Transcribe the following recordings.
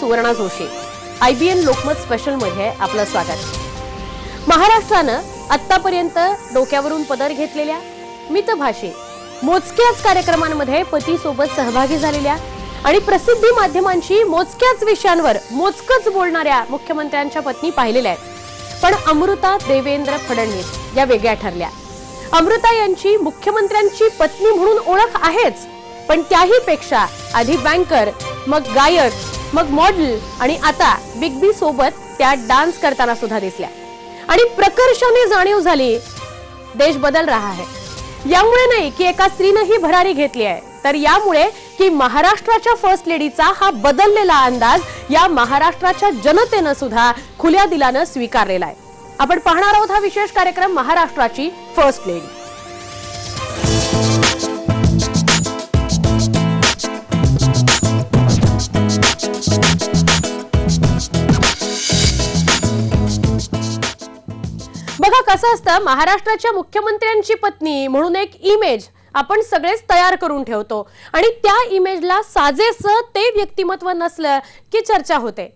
Suvarna Joshi. IBN Lokmat स्पेशलमध्ये आपलं स्वागत. महाराष्ट्रानं आतापर्यंत डोक्यावरून पदर घेतलेल्या मितभाषी मोजक्याच कार्यक्रमांमध्ये पतीसोबत सहभागी झालेल्या आणि प्रसिद्धी माध्यमांशी मोजक्याच विषयांवर मोजकच बोलणाऱ्या मुख्यमंत्र्यांच्या पत्नी पाहिलेल्या आहेत. पण अमृता देवेंद्र फडणवीस या वेगळ्या ठरल्या. अमृता यांची मुख्यमंत्र्यांची पत्नी म्हणून ओळख आहेच पण त्याही पेक्षा आधी बँकर मग गायक मग मॉडेल आणि आता बिग बी सोबत त्या डान्स करताना सुद्धा दिसल्या. आणि प्रकर्षाने जाणीव झाली देश बदल रहा है. यामुळे नाही की एका स्त्रीनं ही भरारी घेतली आहे तर यामुळे की महाराष्ट्राच्या फर्स्ट लेडीचा हा बदललेला अंदाज या महाराष्ट्राच्या जनतेनं सुद्धा खुल्या दिलानं स्वीकारलेला आहे. आपण पाहणार आहोत हा विशेष कार्यक्रम महाराष्ट्राची फर्स्ट लेडी बघा कसं असतं महाराष्ट्राच्या मुख्यमंत्र्यांची पत्नी म्हणून एक इमेज आपण सगळेच तयार करून ठेवतो. आणि त्या इमेजला साजेस ते व्यक्तिमत्व नसलं की चर्चा होते.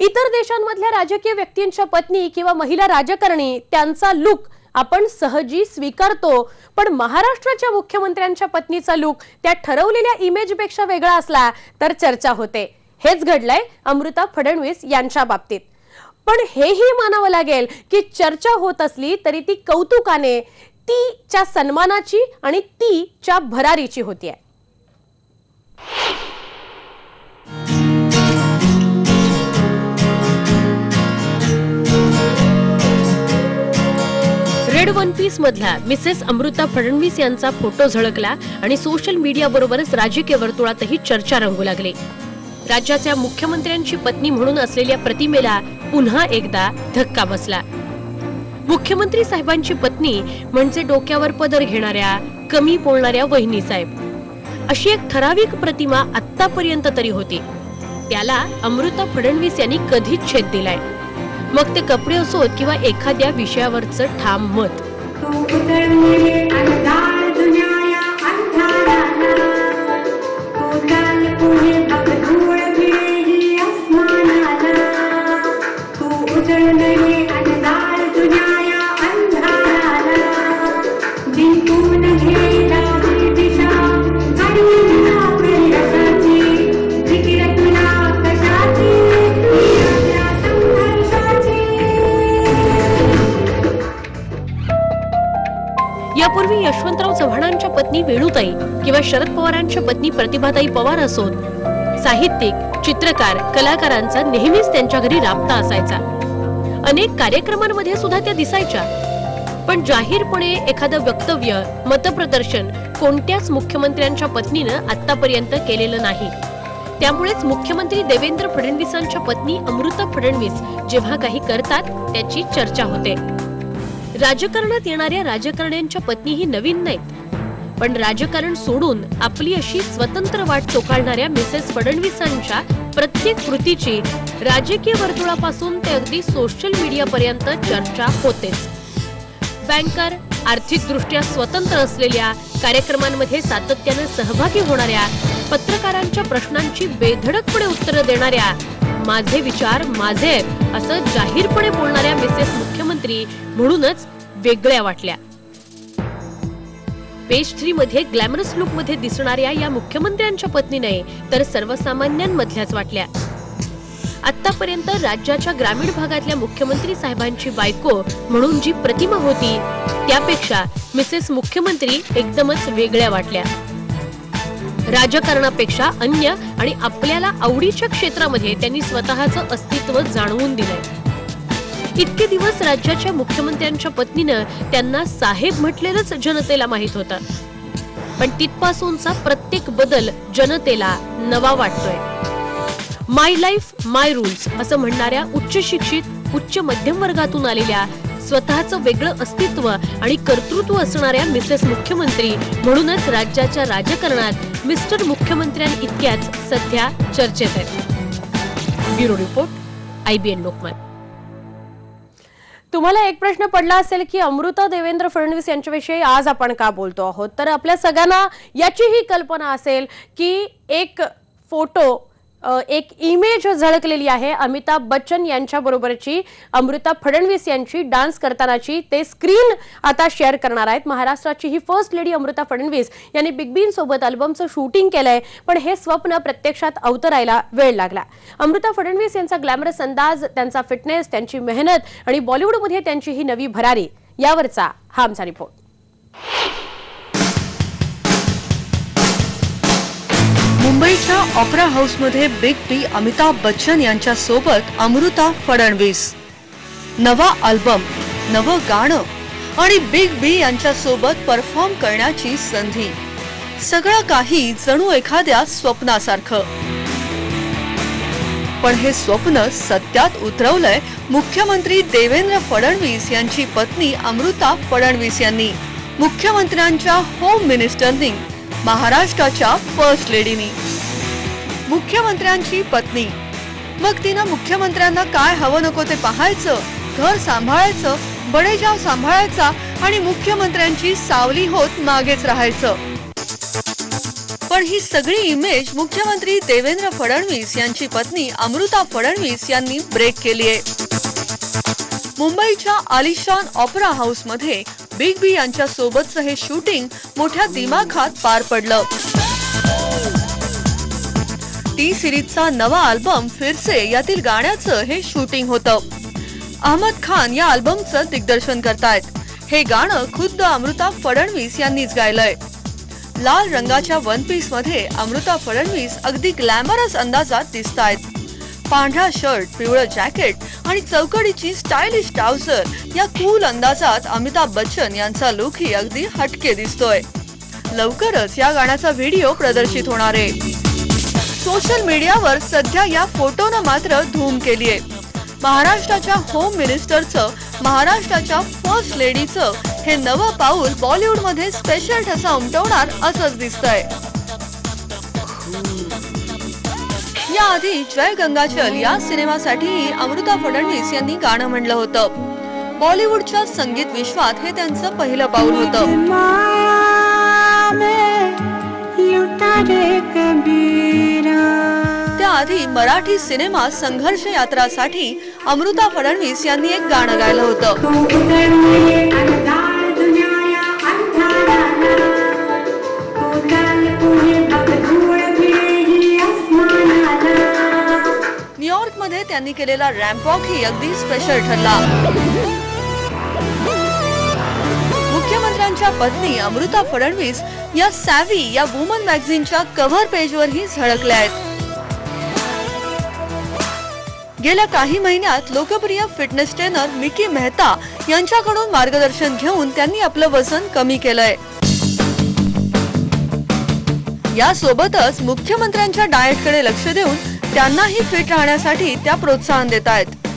इतर देशांमधल्या राजकीय व्यक्तींच्या पत्नी किंवा महिला राजकारणी त्यांचा लुक आपण सहजी स्वीकारतो. पण महाराष्ट्राच्या मुख्यमंत्र्यांच्या पत्नीचा लुक त्या ठरवलेल्या इमेजपेक्षा वेगळा असला तर चर्चा होते. हेच घडलंय अमृता फडणवीस यांच्या बाबतीत. पण हेही मानावं लागेल की चर्चा होत असली तरी ती कौतुकाने तीच्या सन्मानाची आणि तीच्या भरारीची होती आहे रेड वन पीस मधला मिसेस अमृता फडणवीस यांचा फोटो झळकला आणि सोशल मीडिया बरोबरच राजकीय वर्तुळातही चर्चा रंगू लागली. राज्याच्या मुख्यमंत्र्यांची पत्नी म्हणून असलेल्या प्रतिमेला पुन्हा एकदा धक्का बसला. मुख्यमंत्री साहेबांची पत्नी म्हणजे डोक्यावर पदर घेणाऱ्या कमी बोलणाऱ्या वहिनी साहेब. अशी एक ठराविक प्रतिमा आतापर्यंत तरी होती. त्याला अमृता फडणवीस यांनी कधीच छेद दिलाय. मग ते कपडे असोत किंवा एखाद्या विषयावरचं ठाम मत. तू चाल पुढे बघ धूळ भिडेही यापूर्वी यशवंतराव चव्हाणांच्या पत्नी वेणुताई किंवा शरद पवारांच्या पत्नी प्रतिभाताई पवार असोत साहित्यिक चित्रकार कलाकारांचा नेहमीच त्यांच्या घरी राबता असायचा. अनेक कार्यक्रमांमध्ये सुद्धा त्या दिसायच्या. पण जाहीरपणे एखादं वक्तव्य मतप्रदर्शन कोणत्याच मुख्यमंत्र्यांच्या पत्नीनं आतापर्यंत केलेलं नाही. त्यामुळेच मुख्यमंत्री देवेंद्र फडणवीसांच्या पत्नी अमृता फडणवीस जेव्हा काही करतात त्याची चर्चा होते. राजकारणात येणाऱ्या राजकारण्यांच्या पत्नीही नवीन नाहीत. पण राजकारण सोडून आपली अशी स्वतंत्र वाट चोकाळणाऱ्या मिसेस फडणवीसांच्या प्रत्येक कृतीची राजकीय वर्तुळापासून ते अगदी सोशल मीडियापर्यंत चर्चा होतेच. बँकर आर्थिकदृष्ट्या स्वतंत्र असलेल्या कार्यक्रमांमध्ये सातत्याने सहभागी होणाऱ्या पत्रकारांच्या प्रश्नांची बेधडकपणे उत्तरं देणाऱ्या माझे विचार माझे आहेत असं जाहीरपणे बोलणाऱ्या मिसेस मुख्यमंत्री म्हणूनच वेगळ्या वाटल्या. पेज थ्री मध्ये ग्लॅमरस लुकमध्ये दिसणाऱ्या या मुख्यमंत्र्यांच्या पत्नी नाही तर सर्वसामान्यांमधल्याच वाटल्या. आतापर्यंत राज्याच्या ग्रामीण भागातल्या मुख्यमंत्री साहेबांची बायको म्हणून जी प्रतिमा होती त्यापेक्षा मिसेस मुख्यमंत्री एकदमच वेगळ्या वाटल्या. राजकारणापेक्षा अन्य आणि आपल्याला आवडीच्या क्षेत्रामध्ये त्यांनी स्वतःचं अस्तित्व जाणवून दिलंय. इतके दिवस राज्याच्या मुख्यमंत्र्यांच्या पत्नीनं त्यांना साहेब म्हटलेलंच जनतेला माहीत होतं. पण तिथपासूनचा प्रत्येक बदल जनतेला नवा वाटतोय. माय लाईफ माय रूल्स असं म्हणणाऱ्या उच्च शिक्षित उच्च मध्यम वर्गातून आलेल्या स्वतःचं वेगळं अस्तित्व आणि कर्तृत्व असणाऱ्या मिसेस मुख्यमंत्री म्हणूनच राज्याच्या राजकारणात मिस्टर मुख्यमंत्र्यांइतक्याच सध्या चर्चेत आहेत. Bureau report IBN Lokmat. तुम्हाला एक प्रश्न पडला असेल की अमृता देवेंद्र फडणवीस यांच्याविषयी आज आपण का बोलतो आहोत? तर आपल्या सगळ्यांना याचीही कल्पना असेल की एक फोटो एक इमेज झळकलेली आहे. अमिताभ बच्चन यांच्या बरोबरची अमृता फडणवीस यांची डान्स करतानाची ते स्क्रीन आता शेअर करणार आहेत. महाराष्ट्राची ही फर्स्ट लेडी अमृता फडणवीस यांनी बिग बीन सोबत अल्बमचं शूटिंग केलंय. पण हे स्वप्न प्रत्यक्षात अवतरायला वेळ लागला. अमृता फडणवीस यांचा ग्लॅमरस अंदाज त्यांचा फिटनेस त्यांची मेहनत आणि बॉलिवूडमध्ये त्यांची ही नवी भरारी. यावरचा हा आमचा रिपोर्ट मुंबईच्या ऑपरा हाऊसमध्ये बिग बी अमिताभ बच्चन यांच्या सोबत अमृता फडणवीस. नवा अल्बम नवं गाणं आणि बिग बी यांच्या सोबत परफॉर्म करण्याची संधी. सगळं काही जणू एखाद्या स्वप्नासारखं. पण हे स्वप्न सत्यात उतरवलंय मुख्यमंत्री देवेंद्र फडणवीस यांची पत्नी अमृता फडणवीस यांनी. मुख्यमंत्र्यांच्या होम मिनिस्टरनी महाराष्ट्राच्या फर्स्ट लेडीनी मुख्यमंत्र्यांची पत्नी. मग तिनं मुख्यमंत्र्यांना काय हवं नको ते पाहायचं घर सांभाळायचं बडेजाव सांभाळायचा आणि मुख्यमंत्र्यांची सावली होत मागेच राहायचं. पण ही सगळी इमेज मुख्यमंत्री देवेंद्र फडणवीस यांची पत्नी अमृता फडणवीस यांनी ब्रेक केली आहे मुंबईच्या आलिशान ऑपरा हाऊसमध्ये बिग बी यांच्या सोबतचं हे शूटिंग मोठ्या दिमाखात पार पडलं. टी सिरीजचा नवा अल्बम फिरसे यातील गाण्याचं हे शूटिंग होतं. अहमद खान या अल्बमचं दिग्दर्शन करतायत. हे गाणं खुद्द अमृता फडणवीस यांनीच गायलंय. लाल रंगाच्या वन पीसमध्ये अमृता फडणवीस अगदी ग्लॅमरस अंदाजात दिसतायत. पांढरा शर्ट पिवळं जॅकेट आणि चौकडीची स्टायलिश ट्राउझर या कूल अंदाजात अमिताभ बच्चन यांचा लुकही अगदी हटके दिसतोय. लवकरच या गाण्याचा व्हिडिओ प्रदर्शित होणार आहे. सोशल मीडियावर सध्या या फोटोनं मात्र धूम केली आहे. महाराष्ट्राच्या होम मिनिस्टरचं महाराष्ट्राच्या फर्स्ट लेडीचं हे नवं पाऊल बॉलिवूडमध्ये स्पेशल ठसा उमटवणार असंच दिसतंय. याआधी जय गंगाचल या सिनेमासाठीही अमृता फडणवीस यांनी गाणं म्हणलं होतं. बॉलिवूडच्या संगीत विश्वात हे त्यांचं पहिलं पाऊल होतं. आधी मराठी सिनेमा संघर्ष यात्रासाठी अमृता फडणवीस यांनी एक गाणं गायलं होतं. न्यूयॉर्कमध्ये त्यांनी केलेला रॅम्पॉक ही अगदी स्पेशल ठरला. मुख्यमंत्र्यांच्या पत्नी अमृता फडणवीस या सॅव्ही या वुमन मॅगझिनच्या कव्हर पेजवरही झळकल्या आहेत. गेल्या काही महिन्यात लोकप्रिय फिटनेस ट्रेनर मिकी मेहता यांच्याकडून मार्गदर्शन घेऊन त्यांनी आपलं वजन कमी केलंय. यासोबतच मुख्यमंत्र्यांच्या डाएटकडे लक्ष देऊन त्यांनाही फिट राहण्यासाठी त्या प्रोत्साहन देत आहेत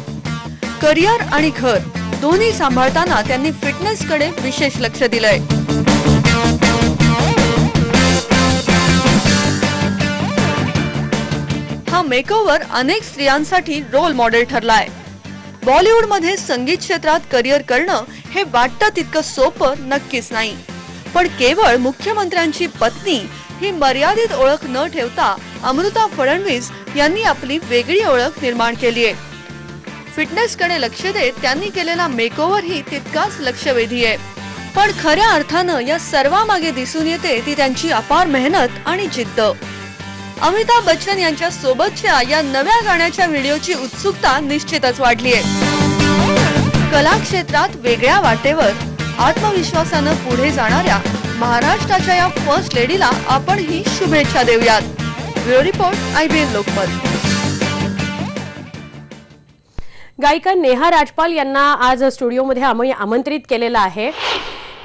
करिअर आणि घर दोन्ही सांभाळताना त्यांनी फिटनेसकडे विशेष लक्ष दिलंय. हा मेकओव्हर अनेक स्त्रियांसाठी रोल मॉडेल ठरलाय. बॉलिवूडमध्ये संगीत क्षेत्रात करिअर करणं हे वाटतं तितकं सोपं नक्कीच नाही. पण केवळ मुख्यमंत्र्यांची पत्नी ही मर्यादित ओळख न ठेवता अमृता फडणवीस यांनी आपली वेगळी ओळख निर्माण केली आहे. फिटनेसकडे लक्ष देत त्यांनी केलेला मेकओव्हर ही तितकाच लक्षवेधी आहे. पण खऱ्या अर्थानं या सर्वामागे दिसून येते ती त्यांची अपार मेहनत आणि जिद्द. अमिताभ बच्चन यांच्या सोबतच्या या नव्या गाण्याच्या व्हिडिओची उत्सुकता निश्चितच वाढली आहे. कला क्षेत्रात वेगळ्या वाटेवर आत्मविश्वासानं पुढे जाणाऱ्या महाराष्ट्राच्या या फर्स्ट लेडीला आपण ही शुभेच्छा देऊयात. ब्युरो रिपोर्ट आयबीएन लोकमत गायिका नेहा राजपाल यांना आज स्टुडिओमध्ये आम्ही आमंत्रित केलेलं आहे.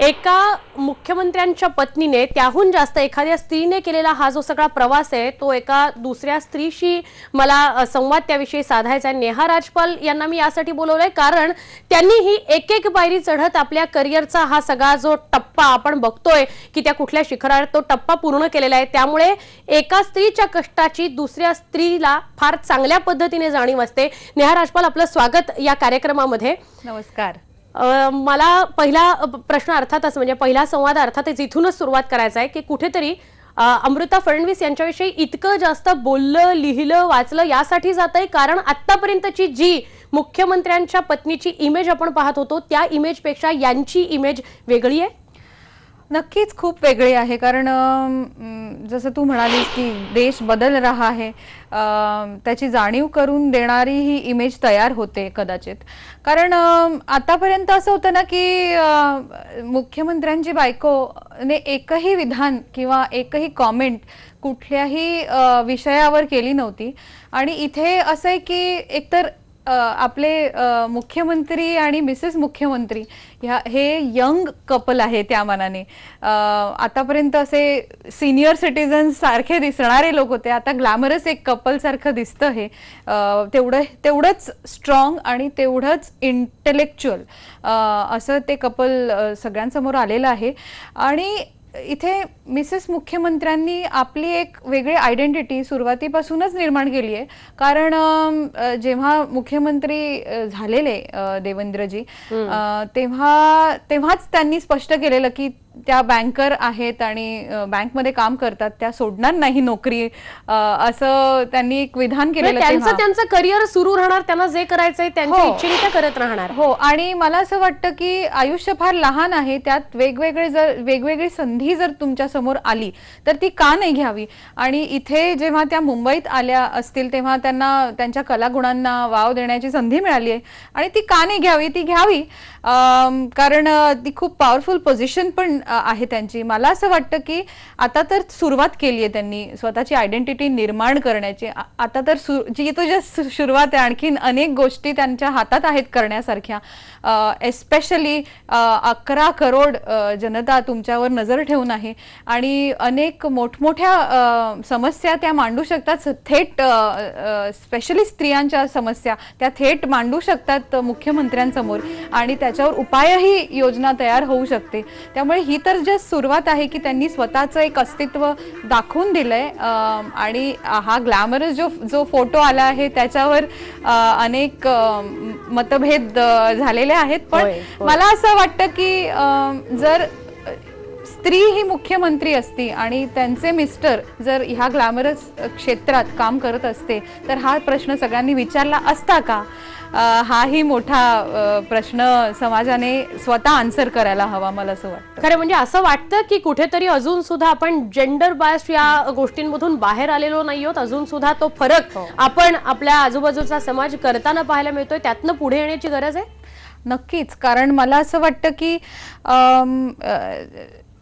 एका मुख्यमंत्र्यांच्या पत्नीने त्याहून जास्त एखाद्या स्त्रीने केलेला हा जो सगळा प्रवास आहे तो एका दुसऱ्या स्त्रीशी मला संवाद त्याविषयी साधायचा आहे. नेहा राजपाल यांना मी यासाठी बोलवलंय कारण त्यांनी ही एक एक पायरी चढत आपल्या करिअरचा हा सगळा जो टप्पा आपण बघतोय की त्या कुठल्या शिखरावर तो टप्पा पूर्ण केलेला आहे. त्यामुळे एका स्त्रीच्या कष्टाची दुसऱ्या स्त्रीला फार चांगल्या पद्धतीने जाणीव असते. नेहा राजपाल आपलं स्वागत या कार्यक्रमामध्ये. नमस्कार. मला पहिला प्रश्न अर्थातच म्हणजे पहिला संवाद अर्थातच इथूनच सुरुवात करायचा आहे की कुठेतरी अमृता फडणवीस यांच्याविषयी इतकं जास्त बोललं लिहिलं वाचलं यासाठी जात आहे कारण आतापर्यंतची जी मुख्यमंत्र्यांच्या पत्नीची इमेज आपण पाहत होतो त्या इमेजपेक्षा यांची इमेज वेगळी आहे. नक्कीच खूप वेगळी आहे. कारण जसं तू म्हणालीस की देश बदल रहा आहे त्याची जाणीव करून देणारी ही इमेज तयार होते कदाचित. कारण आतापर्यंत असं होतं ना की मुख्यमंत्र्यांची बायकोने एकही विधान किंवा एकही कॉमेंट कुठल्याही विषयावर केली नव्हती. आणि इथे असं आहे की एकतर आपले मुख्यमंत्री आणि मिसेस मुख्यमंत्री ह्या हे यंग कपल आहे त्या मानाने. आतापर्यंत असे सिनियर सिटीजन सारखे दिसणारे लोक होते. आता ग्लॅमरस एक कपल सारखं दिसतं हे. तेवढं तेवढंच स्ट्रॉंग आणि तेवढंच इंटेलेक्च्युअल असं ते कपल सगळ्यांसमोर आलेलं आहे. आणि इथे मिसेस मुख्यमंत्र्यांनी आपली एक वेगळी आयडेंटिटी सुरुवातीपासूनच निर्माण केली आहे. कारण जेव्हा मुख्यमंत्री झालेले देवेंद्रजी तेव्हा तेव्हाच त्यांनी स्पष्ट केलेलं की त्या बँकर आहेत आणि बँकमध्ये काम करतात त्या सोडणार नाही नोकरी असं त्यांनी एक विधान म्हणजे केलेलं त्यांचं. त्यांचं करिअर सुरू राहणार त्यांना जे करायचंय त्यांच्या हो. इच्छेने त्या करत राहणार. हो आणि मला असं वाटतं की आयुष्य फार लहान आहे त्यात वेगवेगळे जर वेगवेगळी संधी जर तुमच्यासमोर आली तर ती का नाही घ्यावी? आणि इथे जेव्हा त्या मुंबईत आल्या असतील तेव्हा त्यांना त्यांच्या कलागुणांना वाव देण्याची संधी मिळाली आहे. आणि ती का नाही घ्यावी? ती घ्यावी. कारण ती खूप पॉवरफुल पोझिशन पण आहे त्यांची. मला असं वाटतं की आता तर सुरुवात केली आहे त्यांनी. स्वतःची आयडेंटिटी निर्माण करण्याची. आता तर सु जी तो ज्या सुरुवात आहे आणखीन अनेक गोष्टी त्यांच्या हातात आहेत करण्यासारख्या. एस्पेशली अकरा करोड जनता तुमच्यावर नजर ठेवून आहे. आणि अनेक मोठमोठ्या समस्या त्या मांडू शकतात. थेट स्पेशली स्त्रियांच्या समस्या त्या थेट मांडू शकतात मुख्यमंत्र्यांसमोर. आणि त्याच्यावर उपायही योजना तयार होऊ शकते. त्यामुळे ही तर जस्ट सुरुवात आहे की त्यांनी स्वतःचं एक अस्तित्व दाखवून दिलंय आणि हा ग्लॅमरस जो जो फोटो आला आहे त्याच्यावर अनेक मतभेद झालेले आहेत पण. मला असं वाटतं की अं, जर स्त्री ही मुख्यमंत्री असती आणि त्यांचे मिस्टर जर ह्या ग्लॅमरस क्षेत्रात काम करत असते तर हा प्रश्न सगळ्यांनी विचारला असता का? हाही मोठा प्रश्न समाजाने स्वतः आन्सर करायला हवा मला असं वाटतं. खरं म्हणजे असं वाटतं की कुठेतरी अजून सुद्धा आपण जेंडर बायस या गोष्टींमधून बाहेर आलेलो नाही आहोत अजून सुद्धा तो फरक आपण आपल्या आजूबाजूचा समाज करताना पाहायला मिळतोय त्यातनं पुढे येण्याची गरज आहे? नक्कीच कारण मला असं वाटतं की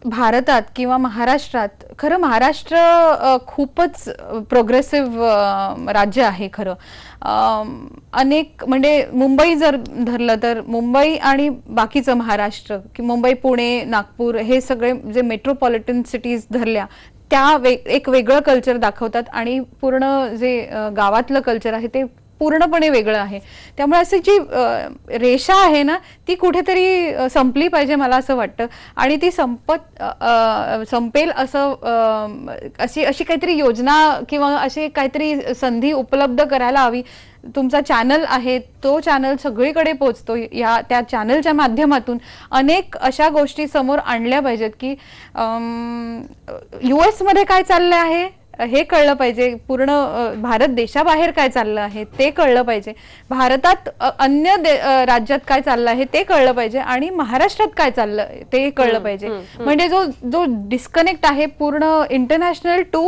भारतात किंवा महाराष्ट्रात खरं महाराष्ट्र खूपच प्रोग्रेसिव्ह राज्य आहे खरं. अनेक म्हणजे मुंबई जर धरलं तर मुंबई आणि बाकीचं महाराष्ट्र की मुंबई पुणे नागपूर हे सगळे जे मेट्रोपॉलिटन सिटीज धरल्या त्या वे एक वेगळं कल्चर दाखवतात आणि पूर्ण जे गावातलं कल्चर आहे ते पूर्णपणे वेगळं आहे. त्यामुळे अशी जी रेषा आहे ना ती कुठेतरी संपली पाहिजे मला असं वाटतं. आणि ती संपत संपेल असं अशी अशी काहीतरी योजना किंवा अशी काहीतरी संधी उपलब्ध करायला हवी. तुमचा चॅनल आहे तो चॅनल सगळीकडे पोचतो या त्या चॅनलच्या माध्यमातून अनेक अशा गोष्टी समोर आणल्या पाहिजेत की यू एसमध्ये काय चाललं आहे? हे कळलं पाहिजे. पूर्ण भारत देशाबाहेर काय चाललं आहे ते कळलं पाहिजे. भारतात अन्य राज्यात काय चाललं आहे ते कळलं पाहिजे आणि महाराष्ट्रात काय चाललं ते कळलं पाहिजे. म्हणजे जो जो डिस्कनेक्ट आहे पूर्ण इंटरनॅशनल टू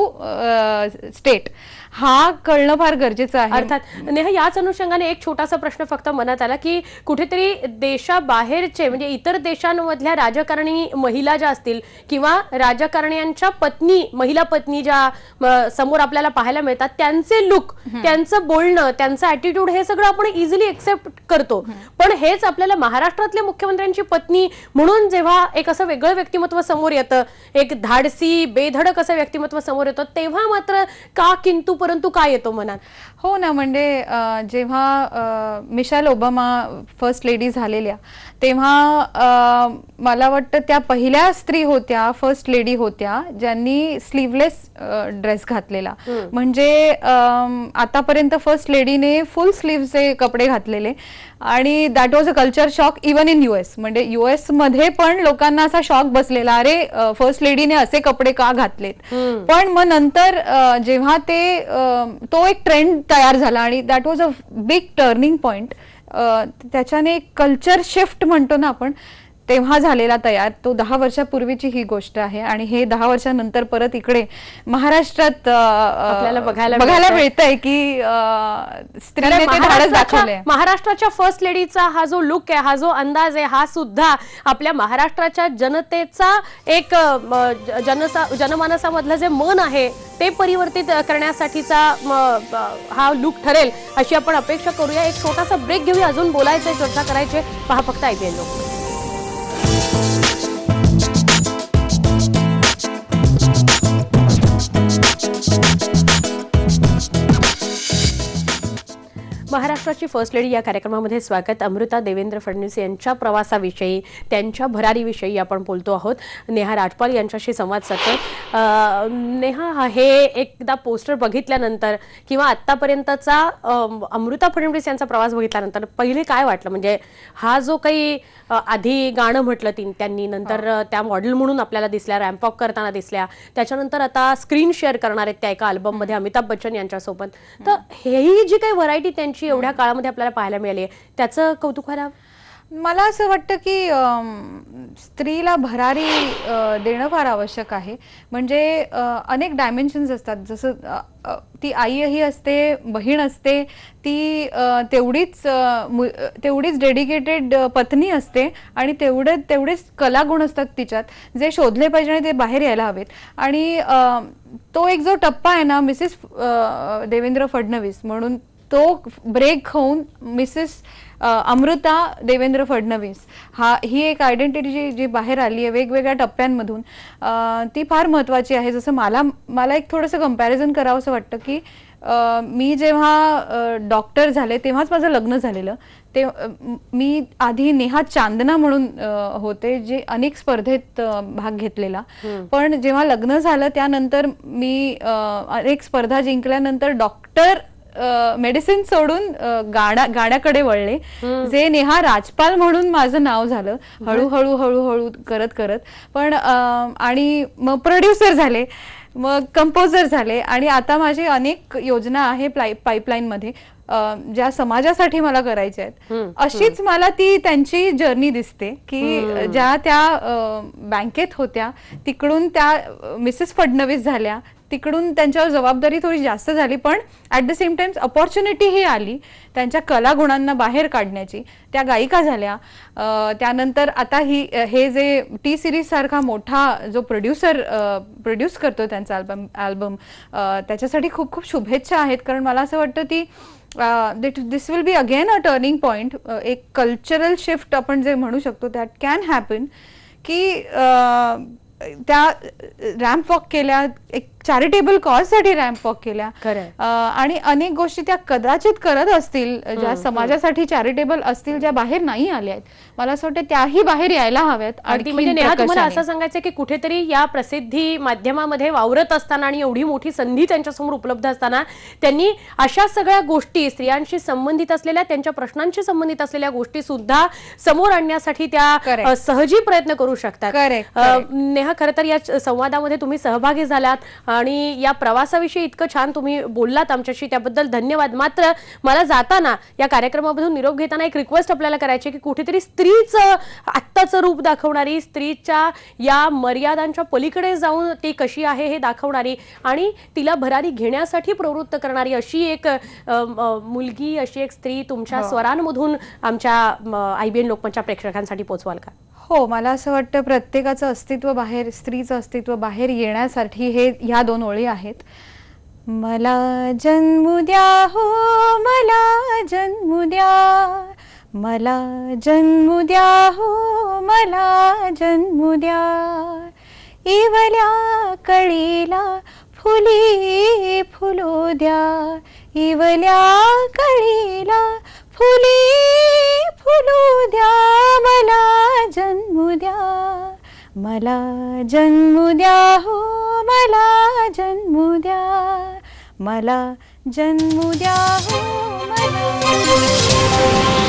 स्टेट हा कळणं फार गरजेचं आहे. अर्थात नेहा याच अनुषंगाने एक छोटासा प्रश्न फक्त मनात आला की कुठेतरी देशाबाहेरचे म्हणजे इतर देशांमधल्या राजकारणी महिला ज्या असतील किंवा राजकारण्यांच्या पत्नी महिला पत्नी ज्या समोर आपल्याला पाहायला मिळतात त्यांचे लुक त्यांचं बोलणं त्यांचं ऍटिट्यूड हे सगळं आपण इझिली एक्सेप्ट करतो. पण हेच आपल्याला महाराष्ट्रातल्या मुख्यमंत्र्यांची पत्नी म्हणून जेव्हा एक असं वेगळं व्यक्तिमत्व समोर येतं एक धाडसी बेधडक असं व्यक्तिमत्व समोर येतं तेव्हा मात्र का किंतु परंतु काय येतो मनात? हो ना म्हणजे जेव्हा मिशेल ओबामा फर्स्ट लेडी झालेल्या तेव्हा मला वाटतं त्या पहिल्या स्त्री होत्या फर्स्ट लेडी होत्या ज्यांनी स्लीवलेस ड्रेस घातलेला. म्हणजे आतापर्यंत फर्स्ट लेडीने फुल स्लीव्हचे कपडे घातलेले. आणि that was a culture shock even in US म्हणजे युएसमध्ये पण लोकांना असा शॉक बसलेला अरे फर्स्ट लेडीने असे कपडे का घातलेत? पण मग नंतर जेव्हा ते तो एक ट्रेंड तयार झाला आणि that was a big turning point त्याच्याने कल्चर शिफ्ट म्हणतो ना आपण तेव्हा झालेला तयार तो दहा वर्षापूर्वीची ही गोष्ट आहे आणि हे दहा वर्षानंतर परत इकडे महाराष्ट्रात आपल्याला बघायला बघायला मिळतंय. मिळतंय की अ, स्त्रीने ते धाडस महाराष्ट्राच्या फर्स्ट लेडीचा हा जो लुक आहे हा जो अंदाज आहे हा सुद्धा आपल्या महाराष्ट्राच्या जनतेचा एक जनसा जनमानसामधलं जे मन आहे ते परिवर्तित करण्यासाठीचा हा लुक ठरेल अशी आपण अपेक्षा करूया एक छोटासा ब्रेक घेऊया अजून बोलायचंय चर्चा करायची आहे. पहा फक्त आयपीएल लोक महाराष्ट्राची फर्स्ट लेडी या कार्यक्रमामध्ये स्वागत. अमृता देवेंद्र फडणवीस यांच्या प्रवासाविषयी त्यांच्या भरारीविषयी आपण बोलतो आहोत. नेहा राजपाल यांच्याशी संवाद साधतोय. अं, नेहा हा- हे एकदा पोस्टर बघितल्यानंतर किंवा आत्तापर्यंतचा अं, अमृता फडणवीस यांचा प्रवास बघितल्यानंतर पहिले काय वाटलं? म्हणजे हा जो काही आधी गाणं म्हटलं ती त्यांनी नंतर अं, त्या मॉडेल म्हणून आपल्याला दिसल्या रॅम्प वॉक करताना दिसल्या त्याच्यानंतर आता स्क्रीन शेअर करणार आहेत त्या एका अल्बममध्ये अमिताभ बच्चन यांच्यासोबत. तर हेही जी काही व्हरायटी त्यांची एवढ्या काळामध्ये आपल्याला पाहायला मिळाली आहे. त्याचं कौतुक व्हायला मला असं वाटतं की स्त्रीला भरारी देणं फार आवश्यक आहे. म्हणजे अनेक डायमेन्शन्स असतात. जसं ती आईही असते बहीण असते ती तेवढीच तेवढीच डेडिकेटेड पत्नी असते आणि तेवढे तेवढेच कलागुण असतात तिच्यात जे शोधले पाहिजे आणि ते बाहेर यायला हवेत. आणि तो एक जो टप्पा आहे ना मिसेस देवेंद्र फडणवीस म्हणून तो ब्रेक होऊन मिसेस अमृता देवेंद्र फडणवीस हा ही एक आयडेंटिटी जी जी बाहेर आली आहे वेगवेगळ्या टप्प्यांमधून ती फार महत्त्वाची आहे. जसं मला मला एक थोडंसं कंपॅरिझन करावं असं वाटतं की मी जेव्हा डॉक्टर झाले तेव्हाच माझं लग्न झालेलं. ते म- आधी नेहा चांदना म्हणून होते जे अनेक स्पर्धेत भाग घेतलेला. पण जेव्हा लग्न झालं त्यानंतर मी अनेक स्पर्धा जिंकल्यानंतर डॉक्टर मेडिसिन सोडून गाण्या गाण्याकडे वळले. जे नेहा राजपाल म्हणून माझं नाव झालं. हळूहळू हळूहळू करत करत. पण आणि मग प्रोड्युसर झाले. मग कंपोजर झाले. आणि आता माझी अनेक योजना आहे पाईपलाईन मध्ये अ, ज्या समाजासाठी मला करायच्या आहेत. अशीच मला ती त्यांची जर्नी दिसते की ज्या त्या बँकेत होत्या तिकडून त्या मिसेस फडणवीस झाल्या. तिकडून त्यांच्यावर जबाबदारी थोडी जास्त झाली पण at the same times opportunity ही आली त्यांच्या कलागुणांना बाहेर काढण्याची. त्या गायिका झाल्या. त्यानंतर आता ही हे जे टी सिरीज सारखा मोठा जो प्रोड्युसर प्रोड्यूस करतो त्यांचा अल्बम अल्बम त्याच्यासाठी खूप खूप शुभेच्छा आहेत. कारण मला असं वाटतं ती this will be again a turning point एक कल्चरल शिफ्ट आपण जे म्हणू शकतो दॅट कॅन हॅपन की त्या रॅम्प वॉक केल्या एक चॅरिटेबल कॉजसाठी रॅम्प वॉक केल्या. आणि अनेक गोष्टी त्या कदाचित करत असतील ज्या समाजासाठी चॅरिटेबल असतील ज्या बाहेर नाही आल्या आहेत मला असं वाटतं त्याही बाहेर यायला हव्यात. म्हणजे तुम्हाला. असं सांगायचं की कुठेतरी या प्रसिद्धी माध्यमामध्ये वावरत असताना आणि एवढी मोठी संधी त्यांच्यासमोर उपलब्ध असताना त्यांनी अशा सगळ्या गोष्टी स्त्रियांशी संबंधित असलेल्या त्यांच्या प्रश्नांशी संबंधित असलेल्या गोष्टी सुद्धा समोर आणण्यासाठी त्या सहजी प्रयत्न करू शकतात. नेहा खरं तर या संवादामध्ये तुम्ही सहभागी झालात. आणि या प्रवासाविषयी इतकं छान तुम्ही बोललात आमच्याशी त्याबद्दल धन्यवाद. मात्र मला जाताना या कार्यक्रमामधून निरोप घेताना एक रिक्वेस्ट आपल्याला करायची की कुठेतरी स्त्रीचं आत्ताचं रूप दाखवणारी स्त्रीच्या या मर्यादांच्या पलीकडे जाऊन ती कशी आहे हे दाखवणारी आणि तिला भरारी घेण्यासाठी प्रवृत्त करणारी अशी एक मुलगी अशी एक स्त्री तुमच्या स्वरांमधून आमच्या आय बी एन लोकमतच्या प्रेक्षकांसाठी पोचवाल का? हो मला असं वाटतं प्रत्येकाचं अस्तित्व बाहेर स्त्रीचं अस्तित्व बाहेर येण्यासाठी हे ह्या दोन ओळी आहेत. मला जन्मू द्या हो मला जन्मू द्या. मला जन्मू द्या हो मला जन्मू द्या. इवल्या कळीला फुली फुलो द्या. इवल्या कळीला फुली फुलू द्या. मला जन्मू द्या. मला जन्मू द्या हो मला जन्मू द्या. मला जन्मू द्या हो मला